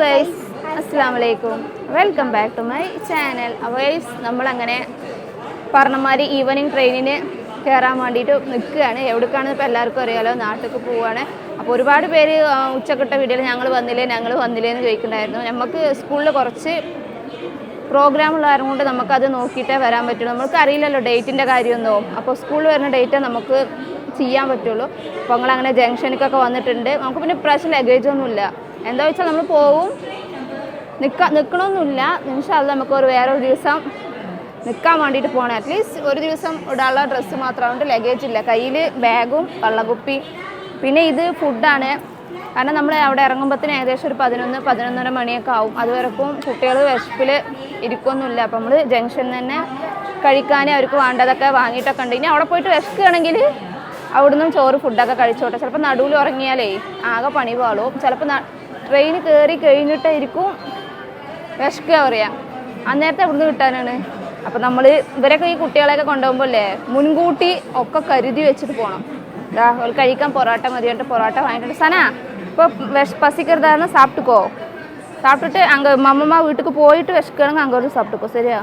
Guys അസ്സാം വലൈക്കും welcome back to my channel guys നമ്മളങ്ങനെ പറഞ്ഞമാതിരി ഈവനിങ് ട്രെയിനിന് കയറാൻ വേണ്ടിയിട്ട് നിൽക്കുകയാണ്. എവിടേക്കാണെന്ന് ഇപ്പോൾ എല്ലാവർക്കും അറിയാലോ നാട്ടിലേക്ക് പോവുകയാണ്. അപ്പോൾ ഒരുപാട് പേര് ഉച്ചക്കിട്ട വീഡിയോയിൽ ഞങ്ങൾ വന്നില്ലേ ഞങ്ങൾ വന്നില്ലേ എന്ന് ചോദിക്കുന്നുണ്ടായിരുന്നു. നമുക്ക് സ്കൂളിൽ കുറച്ച് പ്രോഗ്രാം ഉള്ള കൊണ്ട് നമുക്കത് നോക്കിയിട്ടേ വരാൻ പറ്റുള്ളൂ. നമുക്ക് അറിയില്ലല്ലോ ഡേറ്റിന്റെ കാര്യമൊന്നും. അപ്പോൾ സ്കൂളിൽ വരുന്ന ഡേറ്റ് നമുക്ക് ചെയ്യാൻ പറ്റുള്ളൂ. അപ്പോൾ അങ്ങനെ ജംഗ്ഷനിക്കൊക്കെ വന്നിട്ടുണ്ട്. നമുക്ക് പിന്നെ പ്രശ്നം ലഗേജ് ഒന്നുമില്ല. എന്താ വെച്ചാൽ നമ്മൾ പോവും. നിൽക്കാൻ നിൽക്കണമൊന്നുമില്ല നിമിഷം നമുക്ക് ഒരു വേറെ ഒരു ദിവസം നിൽക്കാൻ വേണ്ടിയിട്ട് പോകണം അറ്റ്ലീസ്റ്റ് ഒരു ദിവസം ഇടാനുള്ള ഡ്രസ്സ് മാത്രമായിട്ട് ലഗേജ് ഇല്ല. കയ്യിൽ ബാഗും വെള്ളക്കുപ്പി പിന്നെ ഇത് ഫുഡാണ് കാരണം നമ്മൾ അവിടെ ഇറങ്ങുമ്പോഴത്തേന് ഏകദേശം ഒരു പതിനൊന്ന് പതിനൊന്നര മണിയൊക്കെ ആവും. അതുവരെക്കും കുട്ടികൾ വിശപ്പിൽ ഇരിക്കൊന്നുമില്ല. അപ്പം നമ്മൾ ജംഗ്ഷനിൽ തന്നെ കഴിക്കാനേ അവർക്ക് വേണ്ടതൊക്കെ വാങ്ങിയിട്ടൊക്കെ ഉണ്ട്. ഇനി അവിടെ പോയിട്ട് വിശക്കുകയാണെങ്കിൽ അവിടുന്ന് ചോറ് ഫുഡൊക്കെ കഴിച്ചോട്ടെ. ചിലപ്പോൾ നടുവിൽ ഉറങ്ങിയാലേ ആകെ പണി പാളും. ചിലപ്പോൾ ട്രെയിൻ കയറി കഴിഞ്ഞിട്ടായിരിക്കും വിശക്കുക പറയാം. അന്നേരത്തെ ഇവിടുന്ന് കിട്ടാനാണ്. അപ്പം നമ്മൾ ഇവരൊക്കെ ഈ കുട്ടികളെയൊക്കെ കൊണ്ടുപോകുമ്പോൾ അല്ലേ മുൻകൂട്ടി ഒക്കെ കരുതി വെച്ചിട്ട് പോകണം ഒരു കഴിക്കാൻ പൊറോട്ട മതി പൊറോട്ട വാങ്ങിയിട്ട് സന ഇപ്പോൾ വിഷ പസിക്കരുതാന്ന് സാപ്പിട്ടുക്കോ? സാപ്പിട്ടിട്ട് അങ്ക മമ്മമ്മ വീട്ടിൽ പോയിട്ട് വിശക്കുകയാണെങ്കിൽ അങ്ങോട്ട് സാപ്പിട്ടുക്കോ? ശരിയാ?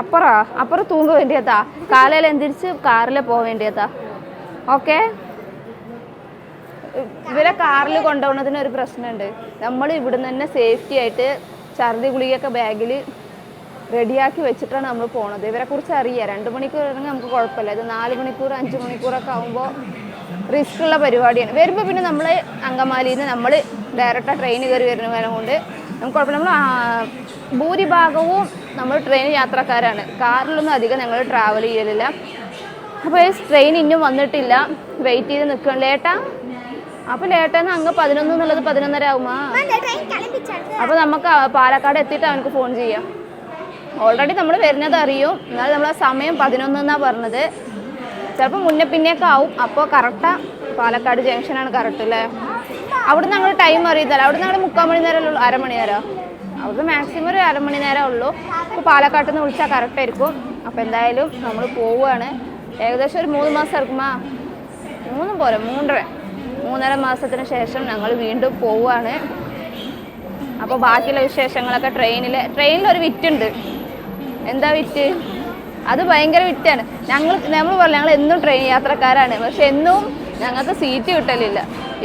അപ്പറാ? അപ്പുറം തൂങ്ങ വേണ്ടിയതാ കാലയിൽ എന്തിരിച്ച് കാറിൽ പോവേണ്ടിയതാ. ഓക്കെ? ഇവരെ കാറിൽ കൊണ്ടുപോകുന്നതിന് ഒരു പ്രശ്നമുണ്ട്. നമ്മൾ ഇവിടുന്ന് തന്നെ സേഫ്റ്റി ആയിട്ട് ഛർദി ഗുളികയൊക്കെ ബാഗിൽ റെഡിയാക്കി വെച്ചിട്ടാണ് നമ്മൾ പോണത്. ഇവരെ കുറിച്ച് അറിയാം. രണ്ട് മണിക്കൂർ ഇറങ്ങി നമുക്ക് കുഴപ്പമില്ല. ഇത് നാല് മണിക്കൂർ അഞ്ച് മണിക്കൂറൊക്കെ ആകുമ്പോൾ റിസ്ക് ഉള്ള പരിപാടിയാണ്. വരുമ്പോൾ പിന്നെ നമ്മൾ അങ്കമാലിയിൽ നിന്ന് നമ്മൾ ഡയറക്റ്റ് ട്രെയിൻ കയറി വരുന്ന കൊണ്ട് നമുക്ക് കുഴപ്പമില്ല. നമ്മൾ ഭൂരിഭാഗവും നമ്മൾ ട്രെയിൻ യാത്രക്കാരാണ്. കാറിലൊന്നും അധികം ഞങ്ങൾ ട്രാവൽ ചെയ്യലില്ല. അപ്പോൾ ട്രെയിൻ ഇനിയും വന്നിട്ടില്ല. വെയിറ്റ് ചെയ്ത് നിൽക്കണം ലേട്ടാ? അപ്പോൾ ലേട്ടാന്ന് അങ്ങ് പതിനൊന്ന് എന്നുള്ളത് പതിനൊന്നര ആവുമാ. അപ്പൊ നമുക്ക് പാലക്കാട് എത്തിയിട്ട് അവനക്ക് ഫോൺ ചെയ്യാം. ഓൾറെഡി നമ്മൾ വരുന്നത് അറിയും. എന്നാലും നമ്മൾ സമയം പതിനൊന്ന് എന്നാ പറഞ്ഞത്. ചിലപ്പോൾ മുന്നേ പിന്നെയൊക്കെ ആവും. അപ്പോൾ കറക്റ്റാ പാലക്കാട് ജംഗ്ഷനാണ് കറക്റ്റ് അല്ലേ അവിടുന്ന് ഞങ്ങൾ ടൈം അറിയത്തില്ല അവിടുന്ന് ഞങ്ങൾ മുക്കാൽ മണി നേരം ഉള്ളൂ അരമണി നേരം. അവിടുന്ന് മാക്സിമം ഒരു അരമണി നേരം ഉള്ളൂ. അപ്പോൾ പാലക്കാട്ട് നിന്ന് വിളിച്ചാൽ കറക്റ്റ് ആയിരിക്കും. അപ്പോൾ എന്തായാലും നമ്മൾ പോവുകയാണ് ഏകദേശം ഒരു മൂന്ന് മാസം ഇറക്കുമാ മൂന്നും പോരെ മൂന്നര. മൂന്നര മാസത്തിന് ശേഷം ഞങ്ങൾ വീണ്ടും പോവുകയാണ്. അപ്പോൾ ബാക്കിയുള്ള വിശേഷങ്ങളൊക്കെ ട്രെയിനിൽ ട്രെയിനിൽ ഒരു വിറ്റുണ്ട് എന്താ വിറ്റ്? അത് ഭയങ്കര വിറ്റാണ്. ഞങ്ങൾ നമ്മൾ പറഞ്ഞു ഞങ്ങൾ എന്നും ട്രെയിൻ യാത്രക്കാരാണ്. പക്ഷെ എന്നും ഞങ്ങൾക്ക് സീറ്റ് കിട്ടലില്ല.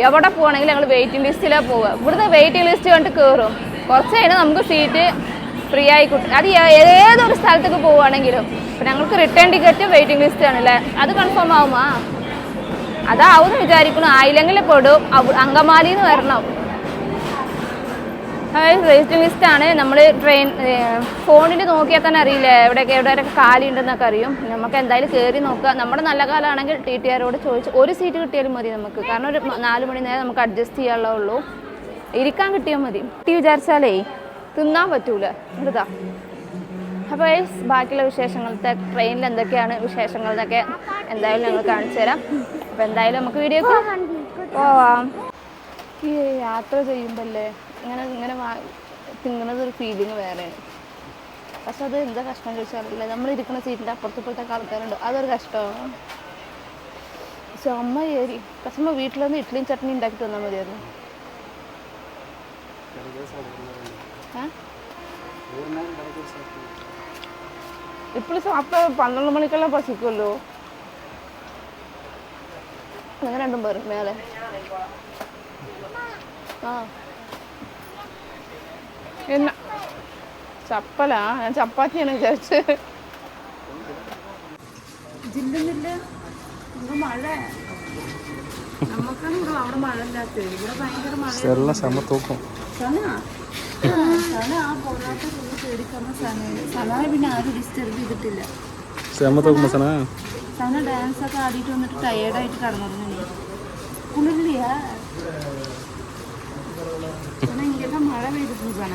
എവിടെ പോകണമെങ്കിലും ഞങ്ങൾ വെയിറ്റിംഗ് ലിസ്റ്റിലാണ് പോവുക. ഇവിടുന്ന് വെയിറ്റിംഗ് ലിസ്റ്റ് കണ്ടിട്ട് കയറും കുറച്ച് കഴിഞ്ഞാൽ നമുക്ക് സീറ്റ് ഫ്രീ ആയി കിട്ടും. അത് ഏതൊരു സ്ഥലത്തേക്ക് പോവുകയാണെങ്കിലും. ഞങ്ങൾക്ക് റിട്ടേൺ ടിക്കറ്റ് വെയിറ്റിംഗ് ലിസ്റ്റ് ആണല്ലേ അത് കൺഫേം ആവുമാ? അതാവും വിചാരിക്കണം ആയില്ലെങ്കിൽ പെടും. അങ്കമാലി എന്ന് നിന്ന് വരണം വെയിറ്റിംഗ് ലിസ്റ്റ് ആണ്. നമ്മൾ ട്രെയിൻ ഫോണിൽ നോക്കിയാൽ തന്നെ അറിയില്ല? എവിടെയൊക്കെ എവിടെയൊക്കെ കാലി ഉണ്ടെന്നൊക്കെ അറിയും. നമുക്ക് എന്തായാലും കയറി നോക്കുക. നമ്മുടെ നല്ല കാലമാണെങ്കിൽ ടി ടി ആരോട് ചോദിച്ച് ഒരു സീറ്റ് കിട്ടിയാലും മതി നമുക്ക്. കാരണം ഒരു നാല് മണി നേരം നമുക്ക് അഡ്ജസ്റ്റ് ചെയ്യാനുള്ളൂ ഇരിക്കാൻ കിട്ടിയാൽ മതി. കുട്ടി വിചാരിച്ചാലേ തിന്നാൻ പറ്റൂല. ഇതാ അപ്പോൾ ബാക്കിയുള്ള വിശേഷങ്ങളത്തെ ട്രെയിനിൽ എന്തൊക്കെയാണ് വിശേഷങ്ങൾ എന്നൊക്കെ എന്തായാലും ഞങ്ങൾ കാണിച്ചു തരാം. അപ്പോൾ എന്തായാലും നമുക്ക് വീഡിയോ പോവാം. ഈ യാത്ര ചെയ്യുമ്പോഴല്ലേ ഇങ്ങനെ ഇങ്ങനെ തിങ്ങുന്നത് ഒരു ഫീലിംഗ് വേറെയാണ് പക്ഷെ അത് എന്താ കഷ്ടം ചോദിച്ചാലല്ലേ നമ്മൾ ഇരിക്കുന്ന സീറ്റിന്റെ അപ്പുറത്ത് ഇപ്പോഴത്തെ ആൾക്കാരുണ്ട്. അതൊരു കഷ്ടമാണ് പക്ഷെ അമ്മ ഏരി പക്ഷെ അമ്മ വീട്ടിലൊന്ന് ഇഡ്ഡലിയും ചട്നി ഉണ്ടാക്കി തന്നാൽ മതിയായിരുന്നു. ഏ ഇപ്പോൾ അപ്പം പന്ത്രണ്ട് മണിക്കെല്ലാം പശിക്കുമല്ലോ അങ്ങനെ രണ്ടും പേര് മേലെ. ആ. എന്നാ? ചപ്പലാ? ഞാൻ ചപ്പാത്തിയാണ് വിചാരിച്ച്. ജില്ലുന്നില്ല? ഇവിടെ മഴ. നമുക്കാണ് ഇവിടെ അവിടെ മഴ ഇല്ലാത്തത് ഇവിടെ ഭയങ്കര മഴ എല്ലാം സമ തൂക്കും സന സന ആ പൊറാട്ട തിന്ന് പേടിക്കുന്ന സനയാണ് സനാനെ പിന്നെ ആരും ഡിസ്റ്റർബ് ചെയ്തിട്ടില്ല. സന സന ഡാൻസ് ഒക്കെ ആടിയിട്ട് വന്നിട്ട് ടയേർഡായിട്ട് കടന്നു കുളിരില്ല സന ഇങ്ങനെ മഴ പെയ്തിട്ടുണ്ട് സന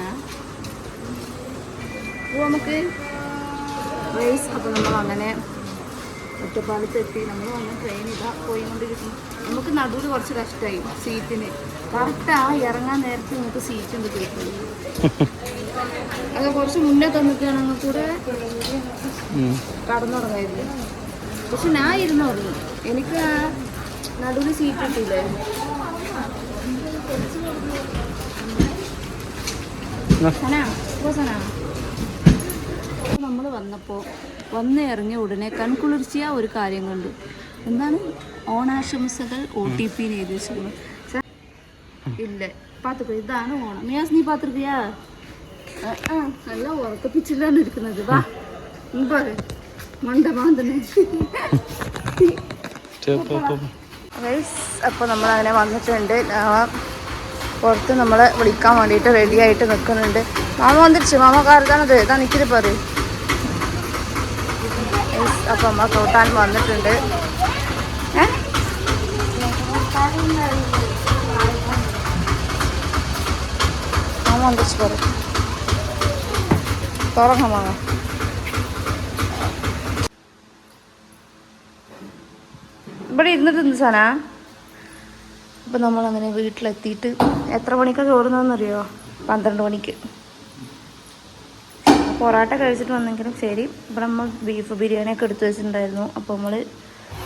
അപ്പോൾ നമുക്ക്. റേസ് അപ്പോൾ നമ്മൾ അങ്ങനെ ഒറ്റപ്പാലത്ത് എത്തി. നമ്മൾ വന്ന ട്രെയിൻ ഇതാ പോയിക്കൊണ്ടിരിക്കുന്നു. നമുക്ക് നടുവിൽ കുറച്ച് കഷ്ടമായി സീറ്റിന് കറക്റ്റ് ആ ഇറങ്ങാൻ നേരത്തെ നിങ്ങൾക്ക് സീറ്റ് ഉണ്ട് കേൾക്കുന്നത് അത് കുറച്ച് മുന്നേ തന്നിട്ടാണെങ്കിൽ കൂടെ കടന്നുറങ്ങായിരുന്നു. പക്ഷെ ഞാൻ ഇരുന്ന് ഉറങ്ങി. എനിക്ക് നടുവിൽ സീറ്റ് കിട്ടിയില്ലേ നമ്മൾ വന്നപ്പോൾ വന്ന് ഇറങ്ങിയ ഉടനെ കൺകുളിർച്ചിയ ഒരു കാര്യം കണ്ടു. എന്താണ്? ഓണാശംസകൾ ഒ ടി പി എഴുതി വെച്ചിരുന്നു ഇല്ല പാത്തുക്കോ ഇതാണ് ഓണം. മിയാസ് നീ പാത്തുക്കയാ നല്ല ഉറക്കപ്പിച്ചിലാണ് ഇരിക്കുന്നത്. വാ മണ്ട മാന്തനെ അപ്പോൾ നമ്മൾ അങ്ങനെ വന്നിട്ടുണ്ട്. പുറത്ത് നമ്മളെ വിളിക്കാൻ വേണ്ടിയിട്ട് റെഡി ആയിട്ട് നിൽക്കുന്നുണ്ട് മാമ വന്നിരിച്ചു? മാമ കാരതാണത് ഇതാ നിൽക്കൽ പറയും. അപ്പം അമ്മ കൂട്ടാൻ വന്നിട്ടുണ്ട്. ഏ? മാമ വന്നിരിച്ചു പറയും. തുറങ്ങാം വാങ്ങാം ഇവിടെ ഇരുന്നിട്ട് എന്ത് സാധന? അപ്പം നമ്മളങ്ങനെ വീട്ടിലെത്തിയിട്ട് എത്ര മണിക്കാണ് ചോറുന്നതെന്നറിയോ? പന്ത്രണ്ട് മണിക്ക്. പൊറോട്ട കഴിച്ചിട്ട് വന്നെങ്കിലും ശരി. ഇവിടെ നമ്മൾ ബീഫ് ബിരിയാണിയൊക്കെ എടുത്തു വെച്ചിട്ടുണ്ടായിരുന്നു. അപ്പോൾ നമ്മൾ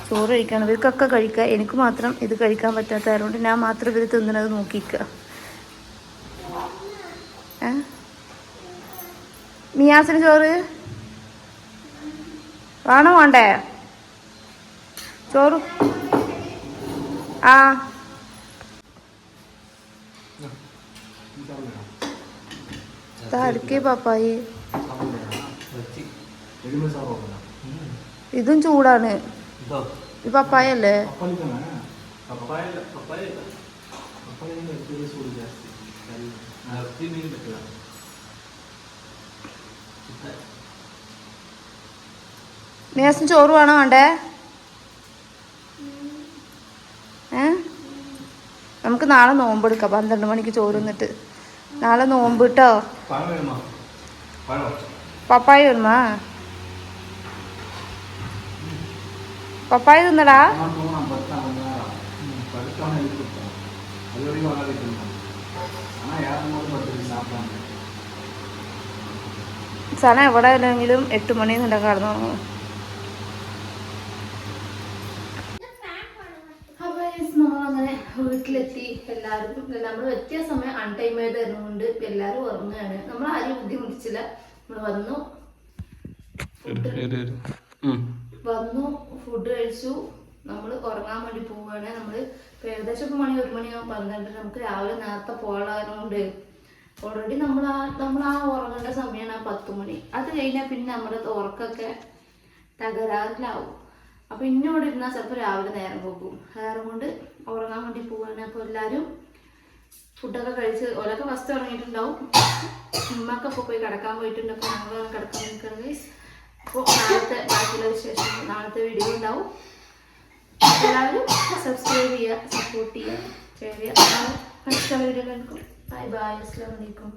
ചോറ് കഴിക്കണം. ഇവർക്കൊക്കെ കഴിക്കുക എനിക്ക് മാത്രം ഇത് കഴിക്കാൻ പറ്റാത്തതുകൊണ്ട് ഞാൻ മാത്രം ഇവർ തിന്നണത് നോക്കിക്കുക ഏ? മിയാസിന് ചോറ് വേണോ വേണ്ടേ ചോറ് ആ തരക്കേ പപ്പായി ഇതും ചൂടാണ് ഇത് പപ്പായ അല്ലേ മേസം ചോറ് വേണോ വേണ്ടേ? നമുക്ക് നാളെ നോമ്പെടുക്കാം പന്ത്രണ്ട് മണിക്ക് ചോറ് വന്നിട്ട് നാളെ നോമ്പ് കിട്ടോ പപ്പായ വരുമാ? പപ്പായ തിന്നടാ. സന എവിടെ ആണെങ്കിലും എട്ട് മണി നിന്റെ കടന്നു. വീട്ടിലെത്തി. എല്ലാവരും നമ്മൾ എത്തിയ സമയം അൺടൈം ആയതായിരുന്നുകൊണ്ട് എല്ലാവരും ഉറങ്ങുകയാണ്. നമ്മൾ ആരും ബുദ്ധിമുട്ടിച്ചില്ല. നമ്മൾ വന്നു. വന്നു ഫുഡ് കഴിച്ചു. നമ്മൾ ഉറങ്ങാൻ വേണ്ടി പോവുകയാണ്. നമ്മൾ ഏകദേശം മണി ഒരു മണിയാകും പന്ത്രണ്ട് നമുക്ക് രാവിലെ നേരത്തെ പോകാനുണ്ട് ഓൾറെഡി നമ്മൾ ആ നമ്മൾ ആ ഉറങ്ങേണ്ട സമയമാണ് ആ പത്ത് മണി. അത് കഴിഞ്ഞാൽ പിന്നെ നമ്മുടെ ഉറക്കൊക്കെ തകരാറിലാവും. അപ്പോൾ ഇന്നോട് ഇരുന്നാൽ ചിലപ്പോൾ രാവിലെ നേരം പോകും. നേരം കൊണ്ട് ഉറങ്ങാൻ വേണ്ടി പോവുകയാണ് അപ്പോൾ എല്ലാവരും ഫുഡൊക്കെ കഴിച്ച് ഓലൊക്കെ ഫസ്റ്റ് ഉറങ്ങിയിട്ടുണ്ടാവും. ഉമ്മക്ക് അപ്പോൾ പോയി കിടക്കാൻ പോയിട്ടുണ്ട്. അപ്പോൾ ഞങ്ങൾ കിടക്കാൻ നിൽക്കുന്നത് അപ്പോൾ നാളത്തെ ബാക്കിയുള്ള വിശേഷം നാളത്തെ വീഡിയോ ഉണ്ടാവും. എല്ലാവരും സബ്സ്ക്രൈബ് ചെയ്യുക സപ്പോർട്ട് ചെയ്യുക ഷെയർ ചെയ്യുക. വീഡിയോ കണ്ടുക്കും ബൈ ബൈ അസ്സാം വലൈക്കും